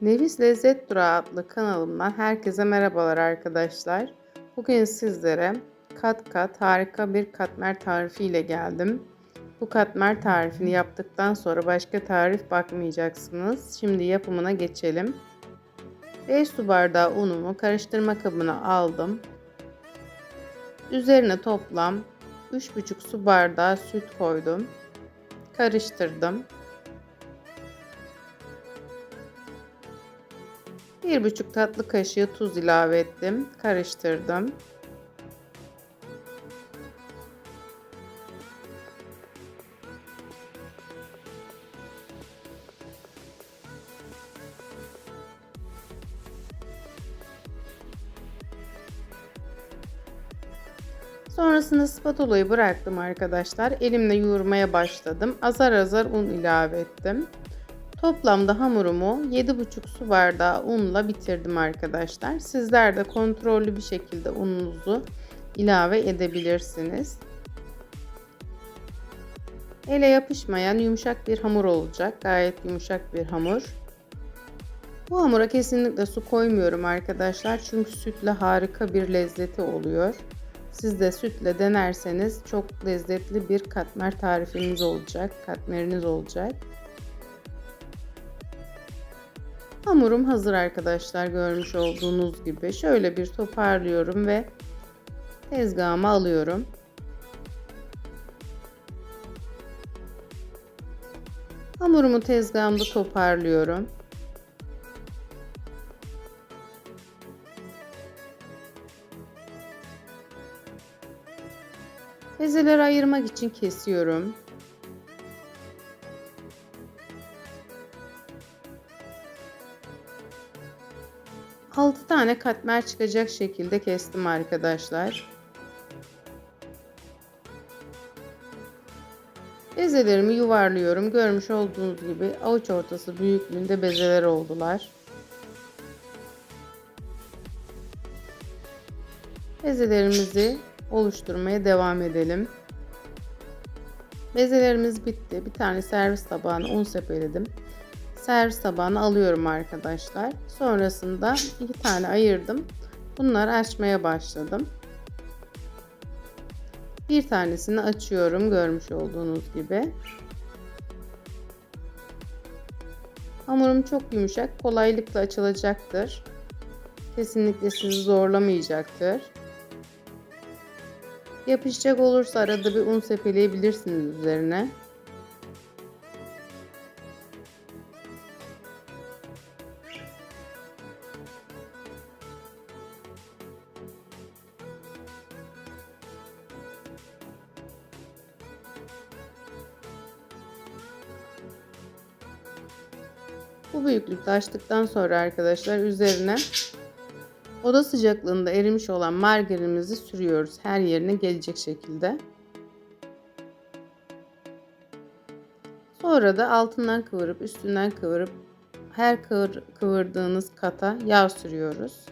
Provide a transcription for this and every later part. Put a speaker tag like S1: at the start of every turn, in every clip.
S1: Nevis Lezzet Durağı adlı kanalımdan herkese merhabalar arkadaşlar. Bugün sizlere kat kat harika bir katmer tarifi ile geldim. Bu katmer tarifini yaptıktan sonra başka tarif bakmayacaksınız. Şimdi yapımına geçelim. 5 su bardağı unumu karıştırma kabına aldım. Üzerine toplam 3,5 su bardağı süt koydum. Karıştırdım. 1,5 tatlı kaşığı tuz ilave ettim. Karıştırdım. Sonrasında spatulayı bıraktım arkadaşlar. Elimle yoğurmaya başladım. Azar azar un ilave ettim. Toplamda hamurumu 7,5 su bardağı unla bitirdim arkadaşlar. Sizler de kontrollü bir şekilde ununuzu ilave edebilirsiniz. Ele yapışmayan yumuşak bir hamur olacak. Gayet yumuşak bir hamur. Bu hamura kesinlikle su koymuyorum arkadaşlar. Çünkü sütle harika bir lezzeti oluyor. Siz de sütle denerseniz çok lezzetli bir katmer tarifiniz olacak. Katmeriniz olacak. Hamurum hazır arkadaşlar görmüş olduğunuz gibi. Şöyle bir toparlıyorum ve tezgahıma alıyorum. Hamurumu tezgahımda toparlıyorum. Bezeleri ayırmak için kesiyorum. 6 tane katmer çıkacak şekilde kestim arkadaşlar. Bezelerimi yuvarlıyorum. Görmüş olduğunuz gibi avuç ortası büyüklüğünde bezeler oldular. Bezelerimizi oluşturmaya devam edelim. Bezelerimiz bitti. Bir tane servis tabağına un sepeledim servis tabağına alıyorum arkadaşlar. Sonrasında iki tane ayırdım. Bunları açmaya başladım. Bir tanesini açıyorum görmüş olduğunuz gibi. Hamurum çok yumuşak, kolaylıkla açılacaktır. Kesinlikle sizi zorlamayacaktır. Yapışacak olursa arada bir un sepeleyebilirsiniz üzerine. Bu büyüklükte açtıktan sonra arkadaşlar üzerine oda sıcaklığında erimiş olan margarinimizi sürüyoruz. Her yerine gelecek şekilde. Sonra da altından kıvırıp üstünden kıvırıp her kıvır, kıvırdığınız kata yağ sürüyoruz.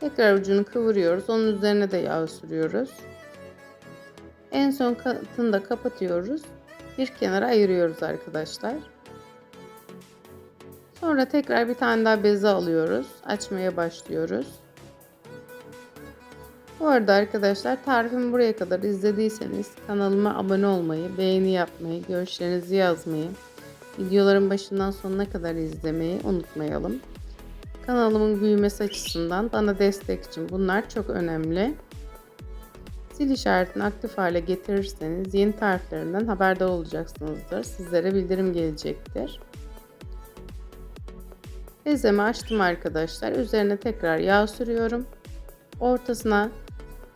S1: Tekrar ucunu kıvırıyoruz. Onun üzerine de yağ sürüyoruz. En son katını da kapatıyoruz. Bir kenara ayırıyoruz arkadaşlar. Sonra tekrar bir tane daha beze alıyoruz. Açmaya başlıyoruz. Bu arada arkadaşlar tarifimi buraya kadar izlediyseniz kanalıma abone olmayı, beğeni yapmayı, görüşlerinizi yazmayı, videoların başından sonuna kadar izlemeyi unutmayalım. Kanalımın büyümesi açısından bana destek için bunlar çok önemli. Zil işaretini aktif hale getirirseniz yeni tariflerimden haberdar olacaksınızdır. Sizlere bildirim gelecektir. Bezemi açtım arkadaşlar. Üzerine tekrar yağ sürüyorum. Ortasına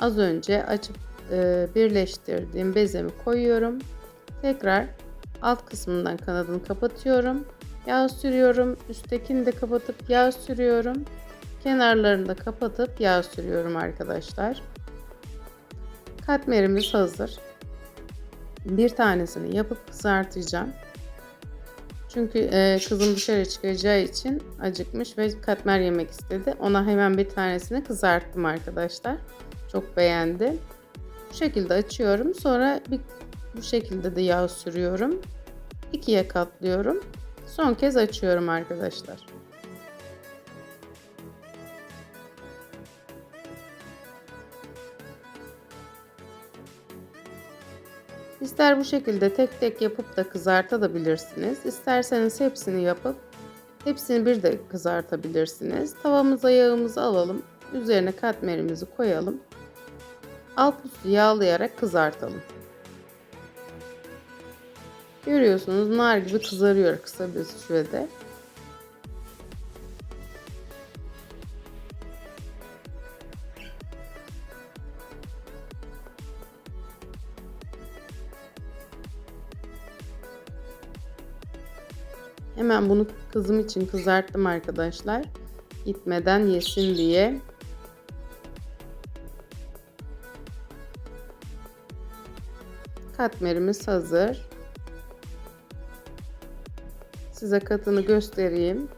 S1: az önce açıp e, birleştirdiğim bezemi koyuyorum. Tekrar alt kısmından kanadını kapatıyorum. Yağ sürüyorum. Üsttekini de kapatıp yağ sürüyorum. Kenarlarını da kapatıp yağ sürüyorum arkadaşlar. Katmerimiz hazır. Bir tanesini yapıp kızartacağım. Çünkü e, kızım dışarı çıkacağı için acıkmış ve katmer yemek istedi. Ona hemen bir tanesini kızarttım arkadaşlar. Çok beğendi. Bu şekilde açıyorum. Sonra bir, bu şekilde de yağ sürüyorum. İkiye katlıyorum. Son kez açıyorum arkadaşlar. İster bu şekilde tek tek yapıp da kızartabilirsiniz. İsterseniz hepsini yapıp hepsini bir de kızartabilirsiniz. Tavamıza yağımızı alalım. Üzerine katmerimizi koyalım. Alt üstü yağlayarak kızartalım. Görüyorsunuz nar gibi kızarıyor kısa bir sürede. Hemen bunu kızım için kızarttım arkadaşlar. Gitmeden yesin diye. Katmerimiz hazır. Size katını göstereyim.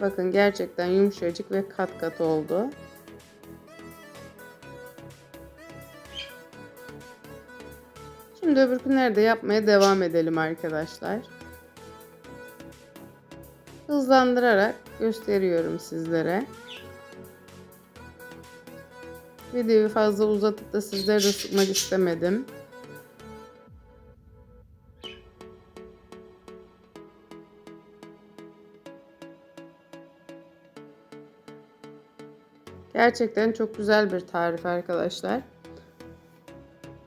S1: Bakın gerçekten yumuşacık ve kat kat oldu. Şimdi öbürkünleri de yapmaya devam edelim arkadaşlar. Hızlandırarak gösteriyorum sizlere. Videoyu fazla uzatıp da sizlere de sıkmak istemedim. Gerçekten çok güzel bir tarif arkadaşlar.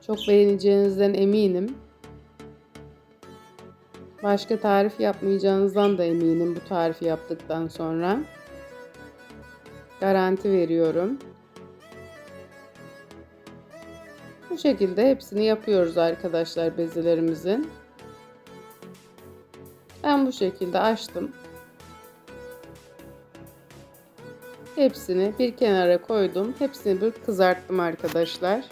S1: Çok beğeneceğinizden eminim. Başka tarif yapmayacağınızdan da eminim bu tarifi yaptıktan sonra. Garanti veriyorum. Bu şekilde hepsini yapıyoruz arkadaşlar bezelerimizin. Ben bu şekilde açtım. Hepsini bir kenara koydum. Hepsini bir kızarttım arkadaşlar.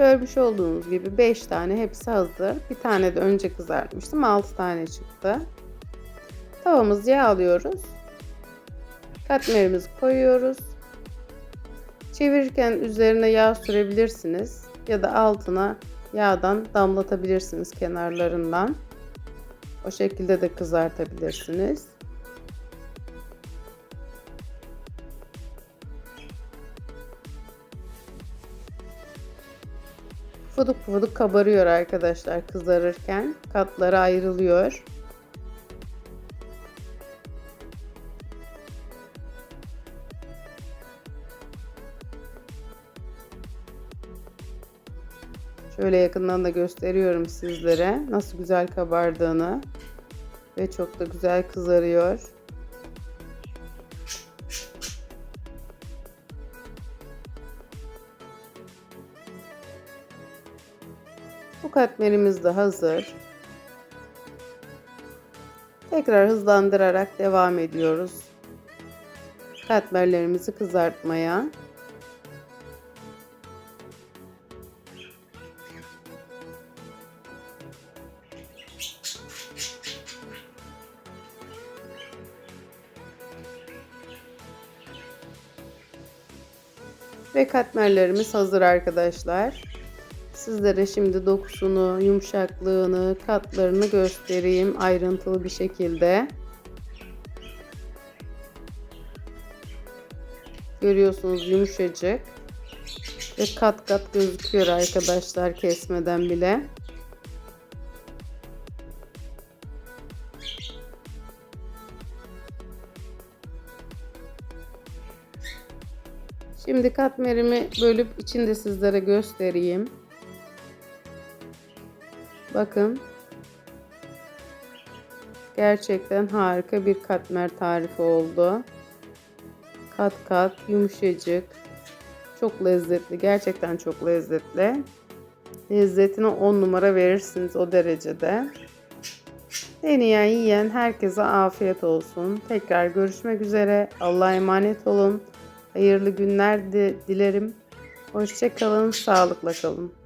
S1: Görmüş olduğunuz gibi 5 tane hepsi hazır. Bir tane de önce kızartmıştım. 6 tane çıktı. Tavamızı yağlıyoruz. Katmerimizi koyuyoruz. Çevirirken üzerine yağ sürebilirsiniz. Ya da altına yağdan damlatabilirsiniz kenarlarından. O şekilde de kızartabilirsiniz. Pufuduk pufuduk kabarıyor arkadaşlar kızarırken. Katları ayrılıyor. Şöyle yakından da gösteriyorum sizlere nasıl güzel kabardığını ve çok da güzel kızarıyor. Katmerimiz de hazır. Tekrar hızlandırarak devam ediyoruz. Katmerlerimizi kızartmaya. Ve katmerlerimiz hazır arkadaşlar. Sizlere şimdi dokusunu, yumuşaklığını, katlarını göstereyim ayrıntılı bir şekilde. Görüyorsunuz yumuşacık ve kat kat gözüküyor arkadaşlar kesmeden bile. Şimdi katmerimi bölüp içinde sizlere göstereyim. Bakın. Gerçekten harika bir katmer tarifi oldu. Kat kat yumuşacık. Çok lezzetli. Gerçekten çok lezzetli. Lezzetine 10 numara verirsiniz o derecede. Deneyen yiyen herkese afiyet olsun. Tekrar görüşmek üzere. Allah'a emanet olun. Hayırlı günler de dilerim. Hoşçakalın, sağlıkla kalın.